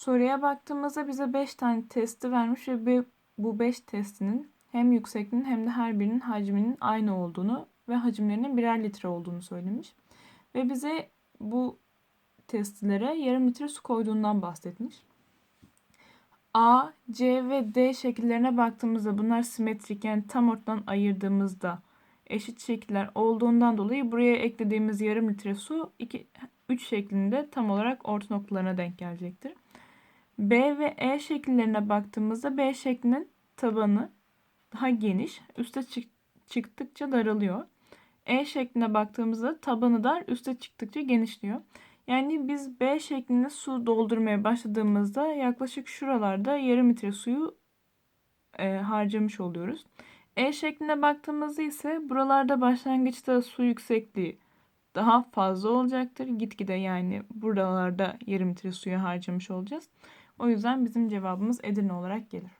Soruya baktığımızda bize 5 tane testi vermiş ve bu 5 testinin hem yüksekliğinin hem de her birinin hacminin aynı olduğunu ve hacimlerinin birer litre olduğunu söylemiş. Ve bize bu testlere yarım litre su koyduğundan bahsetmiş. A, C ve D şekillerine baktığımızda bunlar simetrik yani tam ortadan ayırdığımızda eşit şekiller olduğundan dolayı buraya eklediğimiz yarım litre su 2 3 şeklinde tam olarak orta noktalarına denk gelecektir. B ve E şekillerine baktığımızda B şeklinin tabanı daha geniş, üste çık- çıktıkça daralıyor. E şekline baktığımızda tabanı dar, üste çıktıkça genişliyor. Yani biz B şeklinde su doldurmaya başladığımızda yaklaşık şuralarda yarım litre suyu e, harcamış oluyoruz. E şekline baktığımızda ise buralarda başlangıçta su yüksekliği daha fazla olacaktır. Gitgide yani buralarda yarım litre suyu harcamış olacağız. O yüzden bizim cevabımız Edirne olarak gelir.